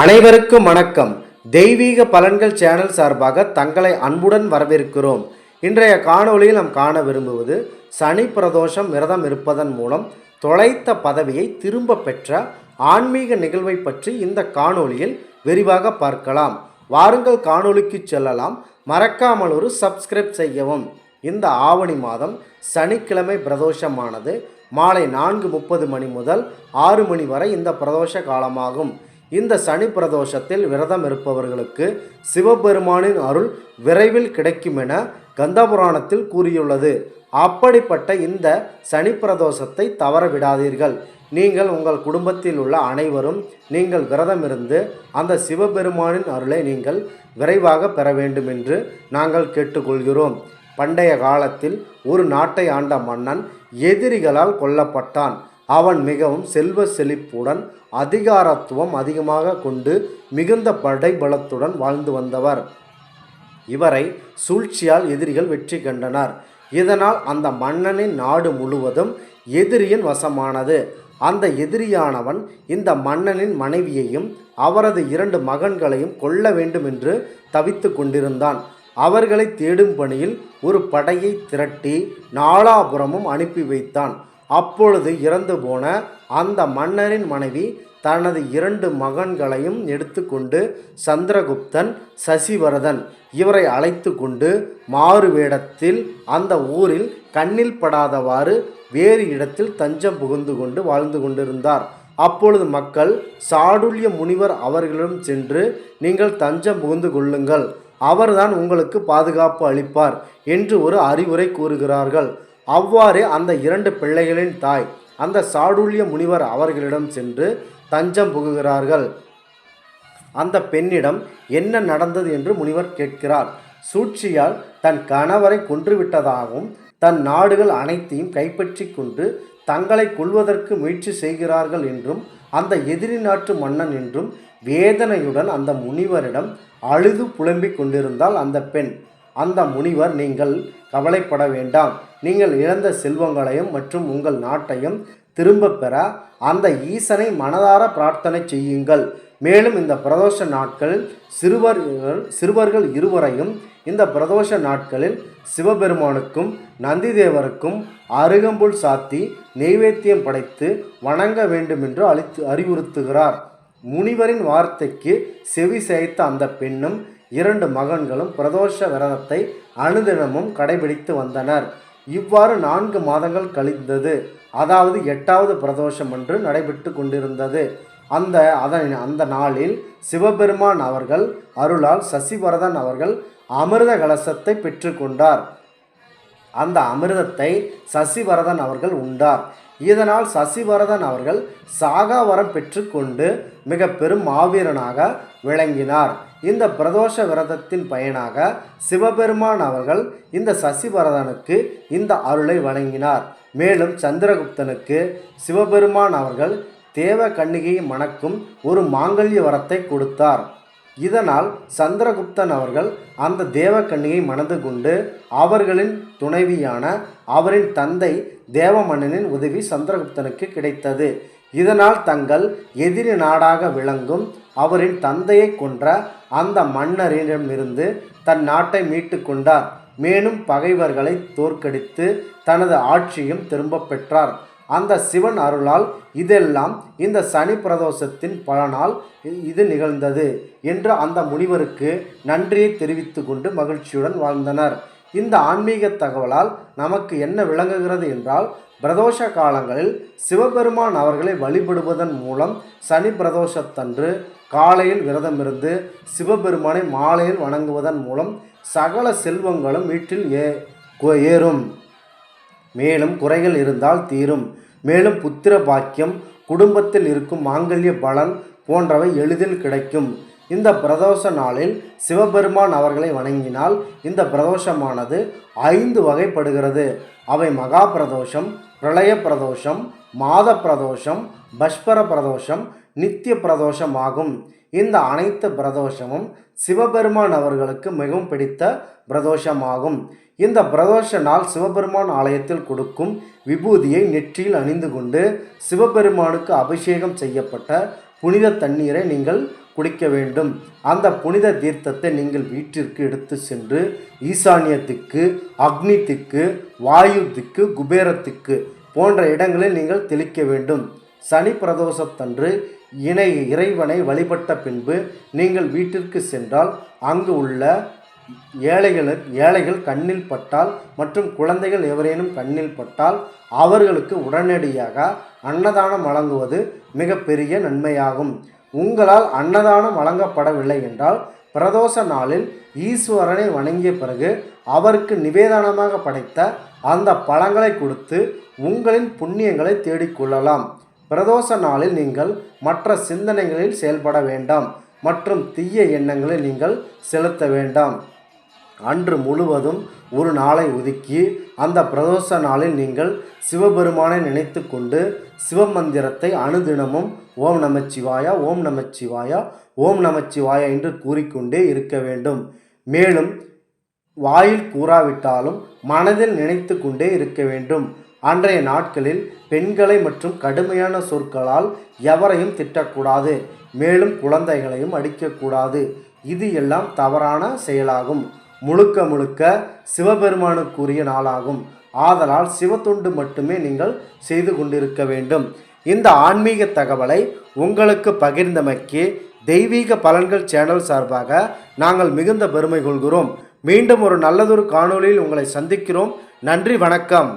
அனைவருக்கும் வணக்கம். தெய்வீக பலன்கள் சேனல் சார்பாக தங்களை அன்புடன் வரவேற்கிறோம். இன்றைய காணொளியில் நாம் காண விரும்புவது சனி பிரதோஷம் விரதம் இருப்பதன் மூலம் தொலைத்த பதவியை திரும்ப பெற்ற ஆன்மீக நிகழ்வை பற்றி இந்த காணொளியில் விரிவாக பார்க்கலாம். வாருங்கள் காணொளிக்கு செல்லலாம். மறக்காமல் ஒரு சப்ஸ்கிரைப் செய்யவும். இந்த ஆவணி மாதம் சனிக்கிழமை பிரதோஷமானது. மாலை நான்கு முப்பது மணி முதல் ஆறு மணி வரை இந்த பிரதோஷ காலமாகும். இந்த சனி பிரதோஷத்தில் விரதம் இருப்பவர்களுக்கு சிவபெருமானின் அருள் விரைவில் கிடைக்கும் என கந்தபுராணத்தில் கூறியுள்ளது. அப்படிப்பட்ட இந்த சனி பிரதோஷத்தை தவற விடாதீர்கள். நீங்கள் உங்கள் குடும்பத்தில் உள்ள அனைவரும் நீங்கள் விரதம் இருந்து அந்த சிவபெருமானின் அருளை நீங்கள் விரைவாக பெற வேண்டும் என்று நாங்கள் கேட்டுக்கொள்கிறோம். பண்டைய காலத்தில் ஒரு நாட்டை ஆண்ட மன்னன் எதிரிகளால் கொல்லப்பட்டான். அவன் மிகவும் செல்வ செழிப்புடன் அதிகாரத்துவம் அதிகமாக கொண்டு மிகுந்த படைபலத்துடன் வாழ்ந்து வந்தவர். இவரை சூழ்ச்சியால் எதிரிகள் வெற்றி கண்டனர். இதனால் அந்த மன்னனின் நாடு முழுவதும் எதிரியின் வசமானது. அந்த எதிரியானவன் இந்த மன்னனின் மனைவியையும் அவரது இரண்டு மகன்களையும் கொல்ல வேண்டும் என்று தவித்து கொண்டிருந்தான். அவர்களை தேடும் பணியில் ஒரு படையை திரட்டி நாலாபுரமும் அனுப்பி வைத்தான். அப்பொழுது இறந்து போன அந்த மன்னரின் மனைவி தனது இரண்டு மகன்களையும் எடுத்துக்கொண்டு சந்திரகுப்தன் சசிவரதன் இவரை அழைத்து கொண்டு மாறு வேடத்தில் அந்த ஊரில் கண்ணில் படாதவாறு வேறு இடத்தில் தஞ்சம் புகுந்து கொண்டு வாழ்ந்து கொண்டிருந்தார். அப்பொழுது மக்கள் சாடுல்ய முனிவர் அவர்களிடம் சென்று நீங்கள் தஞ்சம் புகுந்து கொள்ளுங்கள். அவர்தான் உங்களுக்கு பாதுகாப்பு அளிப்பார் என்று ஒரு அறிவுரை கூறுகிறார்கள். அவ்வாறு அந்த இரண்டு பிள்ளைகளின் தாய் அந்த சாடுல்ய முனிவர் அவர்களிடம் சென்று தஞ்சம் புகுகிறார்கள். அந்த பெண்ணிடம் என்ன நடந்தது என்று முனிவர் கேட்கிறார். சூழ்ச்சியால் தன் கணவரை கொன்றுவிட்டதாகவும் தன் நாடுகள் அனைத்தையும் கைப்பற்றி கொண்டு தங்களை கொள்வதற்கு முயற்சி செய்கிறார்கள் என்றும் அந்த எதிரி நாட்டு மன்னன் என்றும் வேதனையுடன் அந்த முனிவரிடம் அழுது புலம்பிக் கொண்டிருந்தால் அந்த பெண். அந்த முனிவர் நீங்கள் கவலைப்பட வேண்டாம். நீங்கள் இழந்த செல்வங்களையும் மற்றும் உங்கள் நாட்டையும் திரும்ப பெற அந்த ஈசனை மனதார பிரார்த்தனை செய்யுங்கள். மேலும் இந்த பிரதோஷ நாட்களில் சிறுவர்கள் சிறுவர்கள் இருவரையும் இந்த பிரதோஷ நாட்களில் சிவபெருமானுக்கும் நந்திதேவருக்கும் அருகம்புல் சாத்தி நெய்வேத்தியம் படைத்து வணங்க வேண்டும் என்று அளித்து அறிவுறுத்துகிறார். முனிவரின் வார்த்தைக்கு செவி சாய்த்த அந்த பெண்ணும் இரண்டு மகன்களும் பிரதோஷ விரதத்தை அனுதினமும் கடைபிடித்து வந்தனர். இவ்வாறு நான்கு மாதங்கள் கழிந்தது. அதாவது எட்டாவது பிரதோஷம் என்று நடைபெற்று கொண்டிருந்தது. அந்த அதன் அந்த நாளில் சிவபெருமான் அவர்கள் அருளால் சசிவரதன் அவர்கள் அமிர்த கலசத்தை பெற்றுக்கொண்டார் அந்த அமிர்தத்தை சசிவரதன் அவர்கள் உண்டார். இதனால் சசிவரதன் அவர்கள் சாகாவரம் பெற்றுக்கொண்டு மிக பெரும் மாவீரனாக விளங்கினார். இந்த பிரதோஷ விரதத்தின் பயனாக சிவபெருமான் அவர்கள் இந்த சசிவரதனுக்கு இந்த அருளை வழங்கினார். மேலும் சந்திரகுப்தனுக்கு சிவபெருமான் அவர்கள் தேவ கண்ணிகையை மணக்கும் ஒரு மாங்கல்ய வரத்தை கொடுத்தார். இதனால் சந்திரகுப்தன் அவர்கள் அந்த தேவக்கண்ணியை மணந்து கொண்டு அவர்களின் துணைவியான அவரின் தந்தை தேவமன்னனின் உதவி சந்திரகுப்தனுக்கு கிடைத்தது. இதனால் தங்கள் எதிரி நாடாக விளங்கும் அவரின் தந்தையை கொன்ற அந்த மன்னரிடமிருந்து தன் நாட்டை மீட்டு கொண்டார். மேலும் பகைவர்களை தோற்கடித்து தனது ஆட்சியும் திரும்ப பெற்றார். அந்த சிவன் அருளால் இதெல்லாம் இந்த சனி பிரதோஷத்தின் பலனால் இது நிகழ்ந்தது என்று அந்த முனிவருக்கு நன்றியை தெரிவித்து கொண்டு மகிழ்ச்சியுடன் வாழ்ந்தனர். இந்த ஆன்மீக தகவலால் நமக்கு என்ன விளங்குகிறது என்றால் பிரதோஷ காலங்களில் சிவபெருமான் அவர்களை வழிபடுவதன் மூலம் சனி பிரதோஷத்தன்று காலையில் விரதமிருந்து சிவபெருமானை மாலையில் வணங்குவதன் மூலம் சகல செல்வங்களும் வீட்டில் ஏ ஏறும். மேலும் குறைகள் இருந்தால் தீரும். மேலும் புத்திர பாக்கியம் குடும்பத்தில் இருக்கும் மாங்கல்ய பலன் போன்றவை எளிதில் கிடைக்கும். இந்த பிரதோஷ நாளில் சிவபெருமான் அவர்களை வணங்கினால் இந்த பிரதோஷமானது ஐந்து வகைப்படுகிறது. அவை மகா பிரதோஷம் பிரளய பிரதோஷம் மாத பிரதோஷம் பஷ்பர பிரதோஷம் நித்திய பிரதோஷமாகும் இந்த அனைத்து பிரதோஷமும் சிவபெருமான் அவர்களுக்கு மிகவும் பிடித்த பிரதோஷமாகும். இந்த பிரதோஷ நாள் சிவபெருமான் ஆலயத்தில் கொடுக்கும் விபூதியை நெற்றியில் அணிந்து கொண்டு சிவபெருமானுக்கு அபிஷேகம் செய்யப்பட்ட புனித தண்ணீரை நீங்கள் குடிக்க வேண்டும். அந்த புனித தீர்த்தத்தை நீங்கள் வீட்டிற்கு எடுத்து சென்று ஈசானியத்துக்கு அக்னி திக்கு வாயு திக்கு குபேரத்துக்கு போன்ற இடங்களில் நீங்கள் தெளிக்க வேண்டும். சனி பிரதோஷத்தன்று இணை இறைவனை வழிபட்ட பின்பு நீங்கள் வீட்டிற்கு சென்றால் அங்கு உள்ள ஏழைகள் ஏழைகள் கண்ணில் பட்டால் மற்றும் குழந்தைகள் எவரேனும் கண்ணில் பட்டால் அவர்களுக்கு உடனடியாக அன்னதானம் வழங்குவது மிகப்பெரிய நன்மையாகும். உங்களால் அன்னதானம் வழங்கப்படவில்லை என்றால் பிரதோஷ நாளில் ஈஸ்வரனை வணங்கிய பிறகு அவருக்கு நிவேதனமாக படைத்த அந்த பழங்களை கொடுத்து உங்களின் புண்ணியங்களை தேடிக்கொள்ளலாம். பிரதோஷ நாளில் நீங்கள் மற்ற சிந்தனைகளில் செயல்பட வேண்டாம் மற்றும் தீய எண்ணங்களை நீங்கள் செலுத்த வேண்டாம். அன்று முழுவதும் ஒரு நாளை ஒதுக்கி அந்த பிரதோஷ நாளில் நீங்கள் சிவபெருமானை நினைத்து கொண்டு சிவமந்திரத்தை அனுதினமும் ஓம் நமச்சிவாயா ஓம் நமச்சிவாயா ஓம் நமச்சிவாயா என்று கூறிக்கொண்டே இருக்க வேண்டும். மேலும் வாயில் கூறாவிட்டாலும் மனதில் நினைத்து கொண்டே இருக்க வேண்டும். அன்றைய நாட்களில் பெண்களை மற்றும் கடுமையான சொற்களால் எவரையும் திட்டக்கூடாது. மேலும் குழந்தைகளையும் அடிக்கக்கூடாது. இது எல்லாம் தவறான செயலாகும். முழுக்க முழுக்க சிவபெருமானுக்குரிய நாளாகும். ஆதலால் சிவத்துண்டு மட்டுமே நீங்கள் செய்து கொண்டிருக்க வேண்டும். இந்த ஆன்மீக தகவலை உங்களுக்கு பகிர்ந்தமைக்கு தெய்வீக பலன்கள் சேனல் சார்பாக நாங்கள் மிகுந்த பெருமை கொள்கிறோம். மீண்டும் ஒரு நல்லதொரு காணொளியில் உங்களை சந்திக்கிறோம். நன்றி வணக்கம்.